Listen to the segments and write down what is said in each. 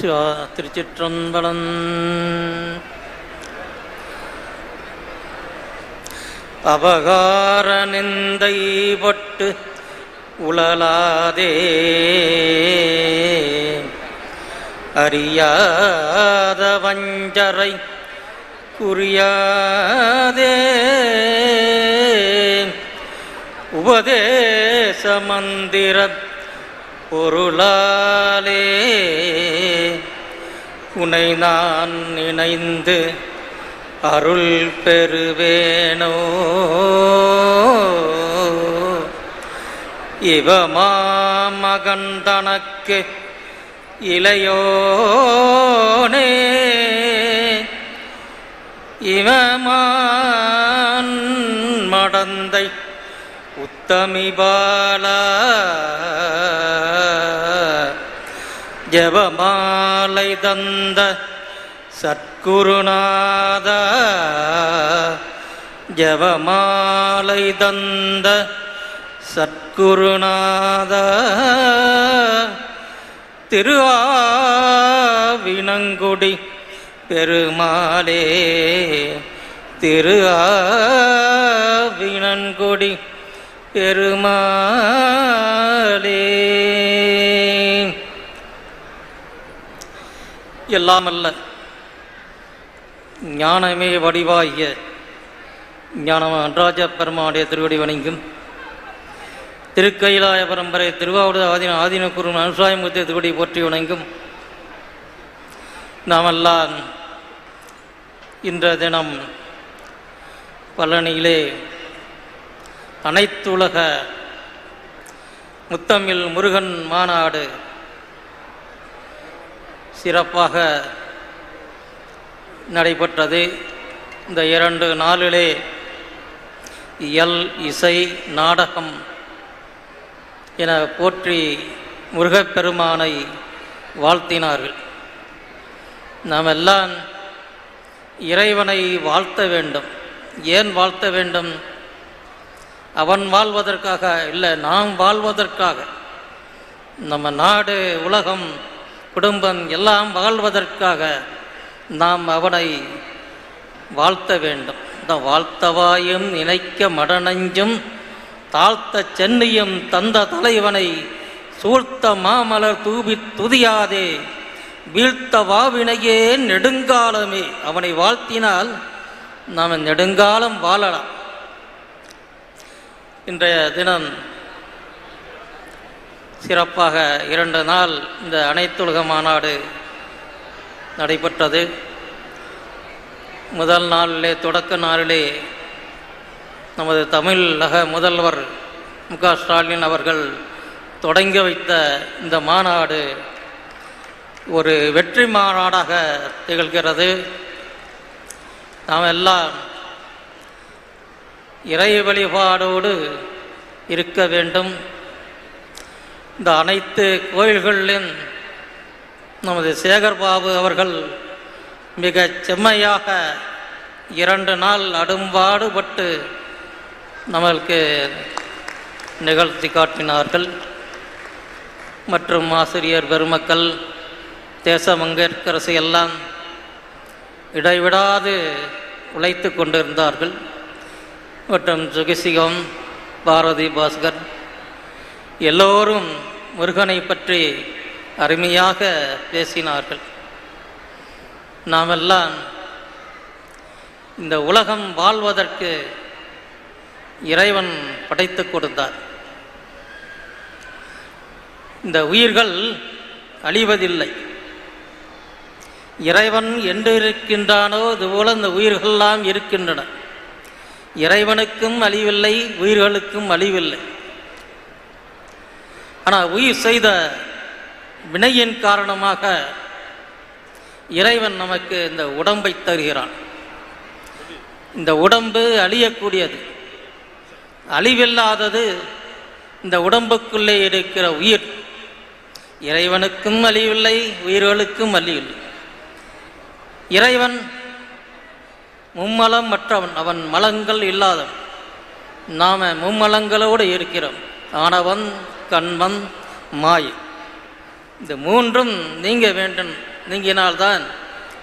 சிவா திருச்சிற்றம்பலம். அபகார நிந்தை பட்டு உழலாதே அறியாத வஞ்சரை குறியாதே. உபதேச மந்திர பொருளாலே உனை நான் நினைந்து அருள் பெறுவேனோ? இவமாமகன் தனக்கு இளையோனே? இவமான் மடந்தை உத்தமி பாலா ஜபமாலை தந்த சத்குருநாத ஜபமாலை தந்த சத்குருநாத திருவாவினங்குடி பெருமாளே திரு பெருமா எல்லாமல்ல ஞானமே வடிவாகிய ஞானம நடராஜ பெருமானுடைய திருவடி வணங்கும். திருக்கைலாய பரம்பரை திருவாவூர் ஆதீன ஆதீன அனுசாயமுத்திய திருவடி போற்றி வணங்கும். நாமெல்லாம் இன்ற தினம் பழனியிலே அனைத்துலக முத்தமிழ் முருகன் மாநாடு சிறப்பாக நடைபெற்றது. இந்த இரண்டு நாளிலே இயல் இசை நாடகம் என போற்றி முருகப்பெருமானை வாழ்த்தினார்கள். நாம் எல்லாம் இறைவனை வாழ்த்த வேண்டும். ஏன் வாழ்த்த வேண்டும்? அவன் வாழ்வதற்காக இல்லை நாம் வாழ்வதற்காக. நம்ம நாடு உலகம் குடும்பம் எல்லாம் வாழ்வதற்காக நாம் அவனை வாழ்த்த வேண்டும். இந்த வாழ்த்தவாயும் நினைக்க மடனஞ்சும் தாழ்த்த சென்னையும் தந்த தலைவனை சூழ்த்த மாமலர் தூவி துதியாதே வீழ்த்த வாவினையே நெடுங்காலமே. அவனை வாழ்த்தினால் நாம் நெடுங்காலம் வாழலாம். இன்றைய தினம் சிறப்பாக இரண்டு நாள் இந்த அனைத்துலக மாநாடு நடைபெற்றது. முதல் நாளிலே தொடக்க நாளிலே நமது தமிழக முதல்வர் மு க ஸ்டாலின் அவர்கள் தொடங்கி வைத்த இந்த மாநாடு ஒரு வெற்றி மாநாடாக திகழ்கிறது. நாம் எல்லாம் இறை வழிபாடோடு இருக்க வேண்டும். இந்த அனைத்து கோயில்களிலும் நமது சேகர்பாபு அவர்கள் மிக செம்மையாக இரண்டு நாள் அடும்பாடுபட்டு நம்மளுக்கு நிகழ்த்தி காட்டினார்கள். மற்றும் ஆசிரியர் பெருமக்கள் தேச மங்கேற்கரசு எல்லாம் இடைவிடாது உழைத்து கொண்டிருந்தார்கள். மற்றும் சுகிசிகம் பாரதி பாஸ்கர் எல்லோரும் முருகனை பற்றி அருமையாக பேசினார்கள். நாமெல்லாம் இந்த உலகம் வாழ்வதற்கு இறைவன் படைத்து கொடுத்தார். இந்த உயிர்கள் அழிவதில்லை. இறைவன் என்று இருக்கின்றானோ அதுபோல இந்த உயிர்கள்லாம் இருக்கின்றன. இறைவனுக்கும் அழிவில்லை உயிர்களுக்கும் அழிவில்லை. ஆனால் உயிர் செய்த வினையின் காரணமாக இறைவன் நமக்கு இந்த உடம்பை தருகிறான். இந்த உடம்பு அழியக்கூடியது. அழிவில்லாதது இந்த உடம்புக்குள்ளே இருக்கிற உயிர். இறைவனுக்கும் அழிவில்லை உயிர்களுக்கும் அழிவில்லை. இறைவன் மும்மலம் மற்றவன் அவன் மலங்கள் இல்லாதவன். நாம மும்மலங்களோடு இருக்கிறோம். ஆனவன் கண்மன் மாய். இந்த மூன்றும் நீங்க வேண்டும். நீங்கினால்தான்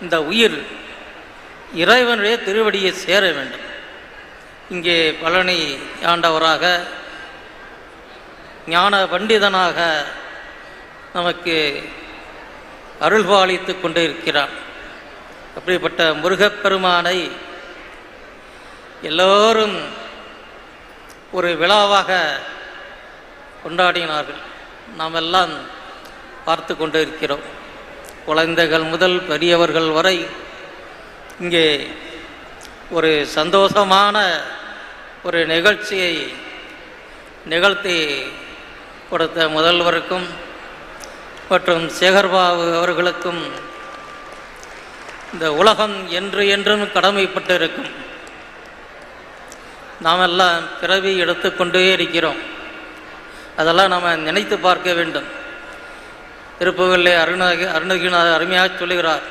இந்த உயிர் இறைவனுடைய திருவடியை சேர வேண்டும். இங்கே பழனி ஆண்டவராக ஞான பண்டிதனாக நமக்கு அருள்பாலித்து கொண்டு இருக்கிறான் அப்படிப்பட்ட முருகப்பெருமானை எல்லோரும் ஒரு விழாவாக கொண்டாடினார்கள். நாம் எல்லாம் பார்த்து கொண்டு இருக்கிறோம் குழந்தைகள் முதல் பெரியவர்கள் வரை இங்கே ஒரு சந்தோஷமான ஒரு நிகழ்ச்சியை நிகழ்த்தி கொடுத்த முதல்வருக்கும் மற்றும் சேகர்பாபு அவர்களுக்கும் இந்த உலகம் என்று என்றும் கடமைப்பட்டு இருக்கும் நாமெல்லாம் பிறவி எடுத்துக்கொண்டே இருக்கிறோம். அதெல்லாம் நாம் நினைத்து பார்க்க வேண்டும். திருப்புகளிலே அருணகி அருணகிரிநாதர் அருமையாக சொல்லுகிறார்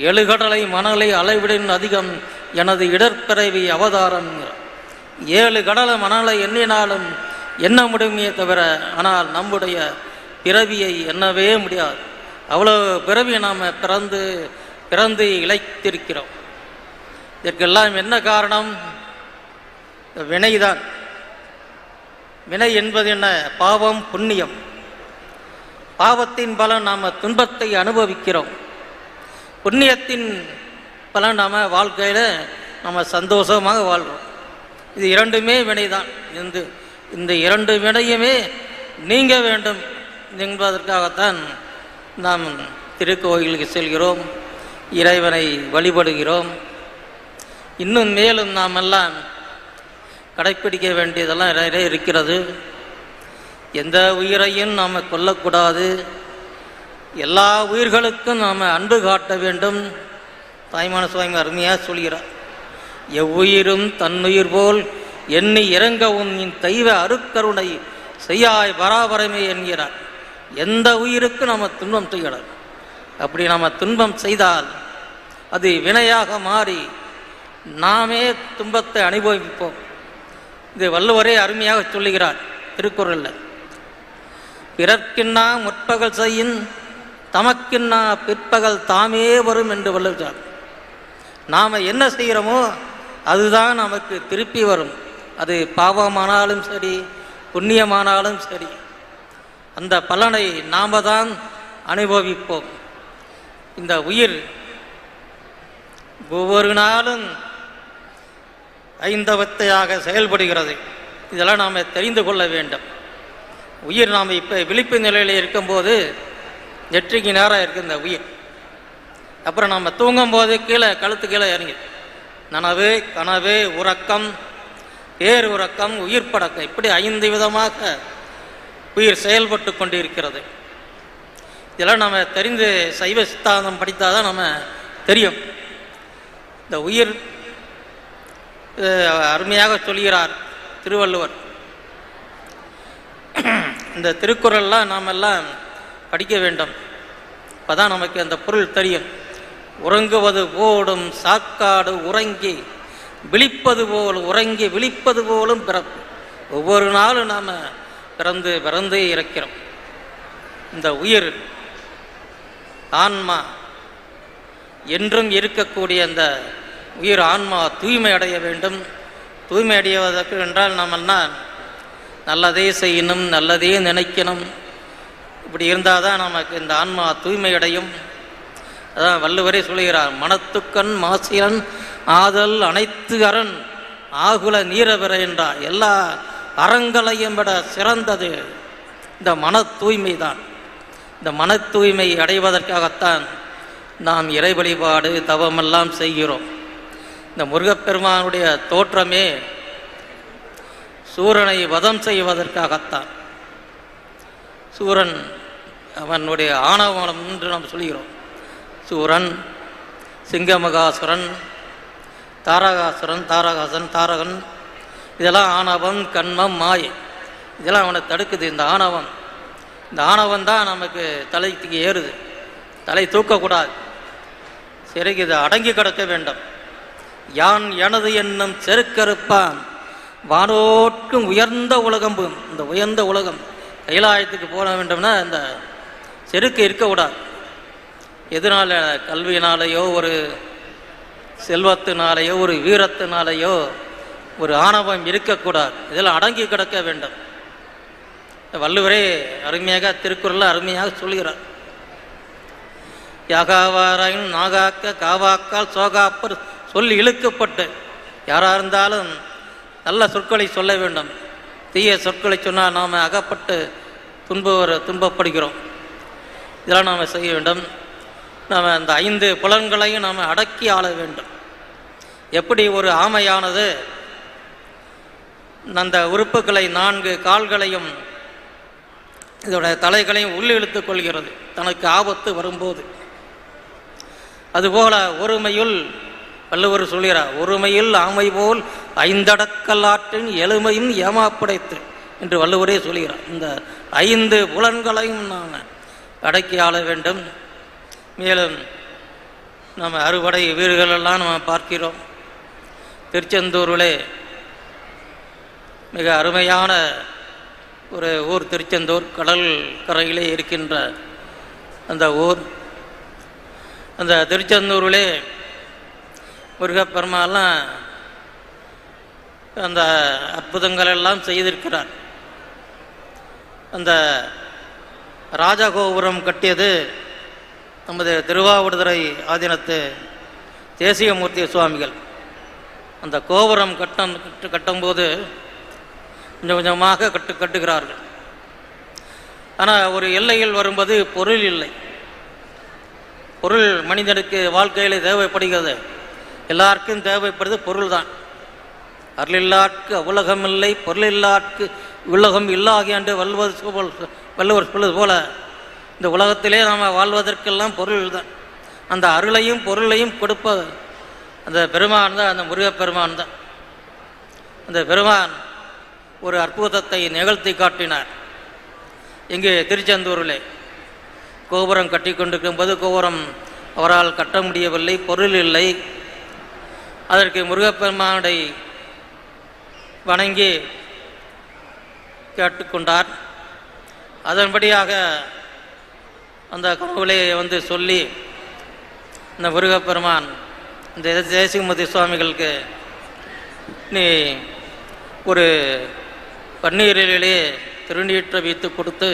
எழுகடலை மணலை அளவிடின் அதிகம் எனது இடற்பிறவி அவதாரம். ஏழு கடலை மணலை எண்ணினாலும் எண்ண முடியுமே தவிர ஆனால் நம்முடைய பிறவியை எண்ணவே முடியாது. அவ்வளோ பிறவி நாம் பிறந்து பிறந்து இழைத்திருக்கிறோம். இதற்கெல்லாம் என்ன காரணம்? வினைதான். வினை என்பது என்ன? பாவம் புண்ணியம். பாவத்தின் பலன் நாம் துன்பத்தை அனுபவிக்கிறோம். புண்ணியத்தின் பலன் நாம் வாழ்க்கையில் நம்ம சந்தோஷமாக வாழ்கிறோம் இது இரண்டுமே வினைதான். இந்த இந்த இரண்டு வினையுமே நீங்க வேண்டும் என்பதற்காகத்தான் நாம் திருக்கோயிலுக்கு செல்கிறோம். இறைவனை வழிபடுகிறோம். இன்னும் மேலும் நாம் எல்லாம் கடைப்பிடிக்க வேண்டியதெல்லாம் நிறைய இருக்கிறது. எந்த உயிரையும் நாம் கொல்லக்கூடாது. எல்லா உயிர்களுக்கும் நாம் அன்பு காட்ட வேண்டும். தாய்மான சுவாமி அருமையாக சொல்கிறார். எவ்வுயிரும் தன்னுயிர் போல் எண்ணி இறங்கவும் என் தெய்வ அருக்கருணை செய்யாய் பராபரமே என்கிறார். எந்த உயிருக்கு நம்ம துன்பம் செய்யலாம்? அப்படி நம்ம துன்பம் செய்தால் அது வினையாக மாறி நாமே துன்பத்தை அனுபவிப்போம். இது வள்ளுவரே அருமையாக சொல்லுகிறார் திருக்குறளில். பிறர்க்கின்னா முற்பகல் செய்யின் தமக்கின்னா பிற்பகல் தாமே வரும் என்று வள்ளுவார் நாம் என்ன செய்கிறோமோ அதுதான் நமக்கு திருப்பி வரும். அது பாவமானாலும் சரி புண்ணியமானாலும் சரி. அந்த பலனை நாம் தான் அனுபவிப்போம். இந்த உயிர் ஒவ்வொரு நாளும் ஐந்தவத்தையாக செயல்படுகிறது. இதெல்லாம் நாம் தெரிந்து கொள்ள வேண்டும். உயிர் நாம் இப்போ விழிப்பு நிலையில் இருக்கும்போது நெற்றிக்கு நேராக இருக்குது இந்த உயிர். அப்புறம் நம்ம தூங்கும்போது கீழே கழுத்து கீழே இறங்கி. நனவு கனவு உறக்கம் பேர் உறக்கம் உயிர் படக்கம் இப்படி ஐந்து விதமாக உயிர் செயல்பட்டு கொண்டு இருக்கிறது இதெல்லாம் நம்ம தெரிந்து சைவ சித்தாந்தம் படித்தால் தான் நம்ம தெரியும். இந்த உயிர் அருமையாக சொல்கிறார் திருவள்ளுவர். இந்த திருக்குறள்லாம் நாம் எல்லாம் படிக்க வேண்டும். அப்பதான் நமக்கு அந்த பொருள் தெரியும். உறங்குவது போடும் சாக்காடு உறங்கி விழிப்பது போல் உறங்கி விழிப்பது போலும் பிறப்பு. ஒவ்வொரு நாளும் நாம் பிறந்து பிறந்தே இருக்கிறோம். இந்த உயிர் ஆன்மா என்றும் இருக்கக்கூடிய அந்த உயிர் ஆன்மா தூய்மை அடைய வேண்டும். தூய்மை அடைவதற்கு என்றால் நாம் என்ன? நல்லதே செய்யணும் நல்லதே நினைக்கணும். இப்படி இருந்தால் தான் நமக்கு இந்த ஆன்மா தூய்மை அடையும். அதான் வள்ளுவரே சொல்கிறார் மனத்துக்கண் மாசியன் ஆதல் அனைத்து அரண் ஆகுல நீரபிற என்றார். எல்லா அறங்களையும் விட சிறந்தது இந்த மன தூய்மை தான். இந்த மன தூய்மை அடைவதற்காகத்தான் நாம் இறை வழிபாடு தவமெல்லாம் செய்கிறோம். இந்த முருகப்பெருமானுடைய தோற்றமே சூரனை வதம் செய்வதற்காகத்தான். சூரன் அவனுடைய ஆணவம் என்று நாம் சொல்கிறோம். சூரன் சிங்கமகாசுரன் தாரகாசுரன் தாரகாசன் தாரகன் இதெல்லாம் ஆணவம் கண்மம் மாயை. இதெல்லாம் அவனை தடுக்குது இந்த ஆணவம். இந்த ஆணவம் தான் நமக்கு தலைக்கு ஏறுது. தலை தூக்கக்கூடாது. சிறைக்கு இது அடங்கி கிடக்க வேண்டும். யான் எனது எண்ணம் செருக்கறுப்பான். வானோட்கும் உயர்ந்த உலகம்பும் இந்த உயர்ந்த உலகம் கைலாயத்துக்கு போக வேண்டும்னா இந்த செருக்கு இருக்கக்கூடாது எதனால? கல்வியினாலேயோ ஒரு செல்வத்தினாலேயோ ஒரு வீரத்தினாலேயோ ஒரு ஆணவம் இருக்கக்கூடாது. இதில் அடங்கி கிடக்க வேண்டும். வள்ளுவரே அருமையாக திருக்குறளில் அருமையாக சொல்கிறார் யாகாவாராயின் நாகாக்க காவாக்கால் சோகாப்பர் சொல்லி இழுக்கப்பட்டு யாராக இருந்தாலும் நல்ல சொற்களை சொல்ல வேண்டும். தீய சொற்களை சொன்னால் நாம் அகப்பட்டு துன்ப துன்பப்படுகிறோம். இதெல்லாம் நாம் செய்ய வேண்டும். நாம் அந்த ஐந்து புலன்களையும் நாம் அடக்கி ஆள வேண்டும். எப்படி ஒரு ஆமையானது அந்த உறுப்புகளை நான்கு கால்களையும் இதோட தலைகளையும் உள்ளிழுத்து கொள்கிறது. தனக்கு ஆபத்து வரும்போது. அதுபோல ஒருமையுள் வள்ளுவர் சொல்கிறார் ஒருமையில் ஆமை போல் ஐந்தடக்கல்லாற்றின் எளிமையும் ஏமாப்படைத்து என்று வள்ளுவரே சொல்கிறார். இந்த ஐந்து புலன்களையும் நாம் அடக்கி ஆள வேண்டும். மேலும் நம்ம அறுவடை வீடுகளெல்லாம் நம்ம பார்க்கிறோம். திருச்செந்தூரிலே மிக அருமையான ஒரு ஊர் திருச்செந்தூர் கடல் கரையிலே இருக்கின்ற அந்த ஊர். அந்த திருச்செந்தூரிலே முருகப்பெருமாலாம் அந்த அற்புதங்கள் எல்லாம் செய்திருக்கிறார். அந்த ராஜகோபுரம் கட்டியது நமது திருவாவடுதுறை ஆதீனத்து தேசியமூர்த்தி சுவாமிகள். அந்த கோபுரம் கட்டம் கட்டு கட்டும்போது கொஞ்சம் கொஞ்சமாக கட்டு கட்டுகிறார்கள். ஆனால் ஒரு எல்லையில் வரும்போது பொருள் இல்லை. பொருள் மனிதனுக்கு வாழ்க்கையில் தேவைப்படுகிறது. எல்லாருக்கும் தேவைப்படுறது பொருள் தான் அருளில்லாட்கு அவ்வுலகம் இல்லை பொருள் இல்லாட்கு உலகம் இல்லாகி என்று வல்வது போல் வள்ளுவர் சொல்வது போல இந்த உலகத்திலே நாம் வாழ்வதற்கெல்லாம் பொருள் தான் அந்த அருளையும் பொருளையும் கொடுப்ப அந்த பெருமான் தான் அந்த முருகப்பெருமான் தான். அந்த பெருமான் ஒரு அற்புதத்தை நிகழ்த்தி காட்டினார். இங்கே திருச்செந்தூரிலே. கோபுரம் கட்டி கொண்டிருக்கும்போது கோபுரம் அவரால் கட்ட முடியவில்லை பொருள் இல்லை. அதற்கு முருகப்பெருமானை வணங்கி கேட்டுக்கொண்டார். அதன்படியாக அந்த கனவுலே வந்து சொல்லி இந்த முருகப்பெருமான் இந்த தேசிகமதி சுவாமிகளுக்கு நீ ஒரு பன்னீரிலே திருநீற்றை வைத்து கொடுத்து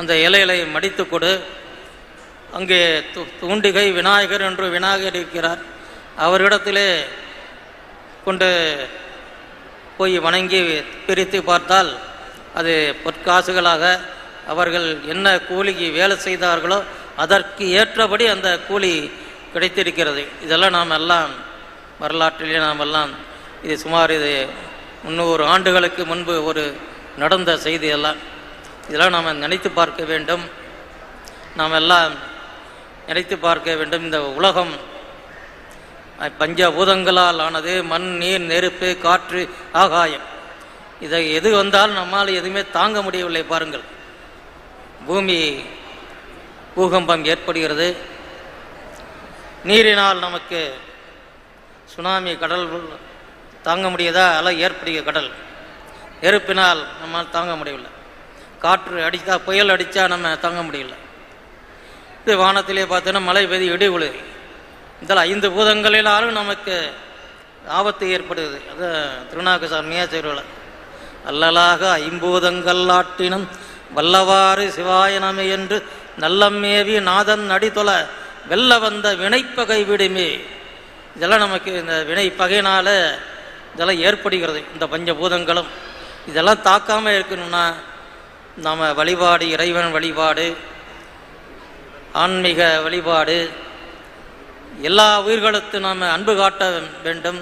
அந்த இலைகளை மடித்து கொடு. அங்கே து தூண்டிகை விநாயகர் என்று விநாயகர் இருக்கிறார். அவரிடத்திலே கொண்டு போய் வணங்கி பிரித்து பார்த்தால் அது பொற்காசுகளாக அவர்கள் என்ன கூலிக்கு வேலை செய்தார்களோ அதற்கு ஏற்றபடி அந்த கூலி கிடைத்திருக்கிறது. இதெல்லாம் நாம் எல்லாம் வரலாற்றிலே நாம் எல்லாம் இது சுமார் இது முந்நூறு ஆண்டுகளுக்கு முன்பு ஒரு நடந்த செய்தி எல்லாம். இதெல்லாம் நாம் நினைத்து பார்க்க வேண்டும். நாம் எல்லாம் நினைத்து பார்க்க வேண்டும். இந்த உலகம் பஞ்சபூதங்களால் ஆனது மண் நீர் நெருப்பு காற்று ஆகாயம். இதை எது வந்தாலும் நம்மால் எதுவுமே தாங்க முடியவில்லை பாருங்கள். பூமி பூகம்பம் ஏற்படுகிறது. நீரினால் நமக்கு சுனாமி கடல் தாங்க முடியதா? அலை ஏற்படுகிற கடல். நெருப்பினால் நம்மால் தாங்க முடியவில்லை. காற்று அடித்தா புயல் அடித்தா நம்ம தாங்க முடியல இது வானத்திலே பார்த்தோன்னா மழை பெய்து இடி விழுது இதில் ஐந்து பூதங்களிலாலும் நமக்கு ஆபத்து ஏற்படுகிறது. அது திருநாக்கு சாமியாக செய்வாள் அல்லலாக ஐம்பூதங்கல்லாட்டினம் வல்லவாறு சிவாய நமை என்று நல்லம்மேவி நாதன் அடித்தொல வெல்ல வந்த வினைப்பகை விடுமே. இதெல்லாம் நமக்கு இந்த வினைப்பகையினால் இதெல்லாம் ஏற்படுகிறது இந்த பஞ்சபூதங்களும். இதெல்லாம் தாக்காமல் இருக்கணும்னா நம்ம வழிபாடு இறைவன் வழிபாடு ஆன்மீக வழிபாடு எல்லா உயிர்களுக்கு நாம் அன்பு காட்ட வேண்டும்.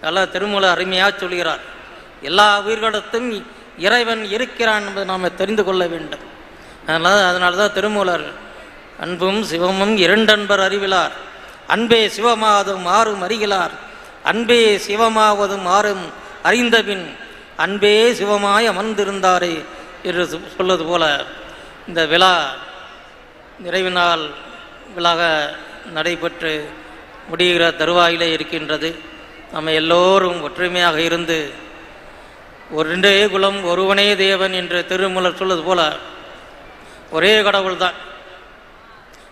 நல்ல திருமூல அருமையாக சொல்கிறார். எல்லா உயிர்களிடத்தும் இறைவன் இருக்கிறான் என்பதை நாம் தெரிந்து கொள்ள வேண்டும். அதனால் அதனால தான் திருமூலர் அன்பும் சிவமும் இரண்டன்பர் அறிவிலார். அன்பே சிவமாவதும் மாறும் அறிகிறார். அன்பே சிவமாவதும் மாறும் அறிந்தபின் அன்பே சிவமாய் அமர்ந்திருந்தாரே என்று சொல்வது போல இந்த விழா நிறைவினால் விழாக நடைபெற்று முடிகிற தருவாயிலே இருக்கின்றது. நம்ம எல்லோரும் ஒற்றுமையாக இருந்து ஒருண்டே குலம் ஒருவனே தேவன் என்று திருமூலர் சொல்வது போல ஒரே கடவுள் தான்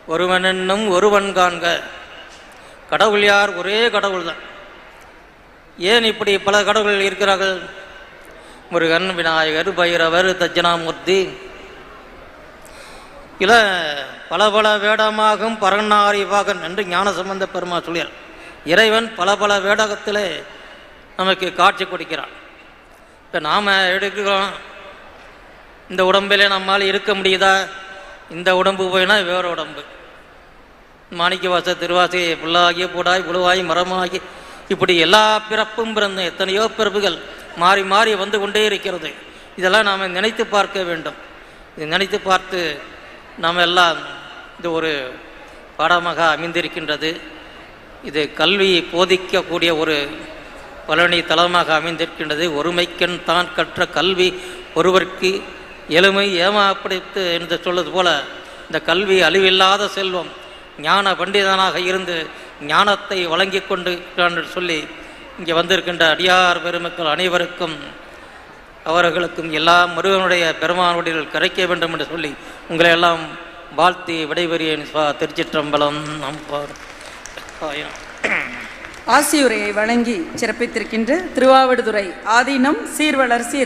ஒருவனென்னும் ஒருவன் காண்க. கடவுள் யார்? ஒரே கடவுள் தான் ஏன் இப்படி பல கடவுள்கள் இருக்கிறார்கள்? முருகன் விநாயகர் பைரவர் தட்சிணாமூர்த்தி இல்ல பல பல வேடமாகும் பரநாரிவாகன் என்று ஞானசம்பந்த பெருமா சொல்லியார் இறைவன் பல பல வேடகத்திலே நமக்கு காட்சி கொடுக்கிறான். இப்போ நாம் எடுக்கிறோம். இந்த உடம்பிலே நம்மால் இருக்க முடியுதா? இந்த உடம்பு போயினா வேறு உடம்பு. மாணிக்க வாச திருவாசி புல்லாகி பூடாய் புழுவாய் மரமாகி இப்படி எல்லா பிறப்பும் பிறந்த எத்தனையோ பிறப்புகள் மாறி மாறி வந்து கொண்டே இருக்கிறது. இதெல்லாம் நாம் நினைத்து பார்க்க வேண்டும். நினைத்து பார்த்து நாம் எல்லாம் இது ஒரு பாடமாக அமைந்திருக்கின்றது. இது கல்வி போதிக்கக்கூடிய ஒரு பழனி தளமாக அமைந்திருக்கின்றது. ஒருமைக்கண் தான் கற்ற கல்வி ஒருவருக்கு எளிமை ஏமாப்படுத்து என்று சொல்வது போல இந்த கல்வி அழிவில்லாத செல்வம் ஞான பண்டிதனாக இருந்து ஞானத்தை வழங்கி கொண்டு என்று சொல்லி இங்கே வந்திருக்கின்ற அடியார் பெருமக்கள் அனைவருக்கும் அவர்களுக்கும் எல்லா முருகனுடைய பெருமானுடைய கரைக்க வேண்டும் என்று சொல்லி உங்களை எல்லாம் வாழ்த்தி விடைபெறியேன் சுவா திருச்சிற்றம்பலம். நம் ஆசியுரையை வழங்கி சிறப்பித்திருக்கின்ற திருவாவடுதுறை ஆதீனம் சீர்வளர் சீர்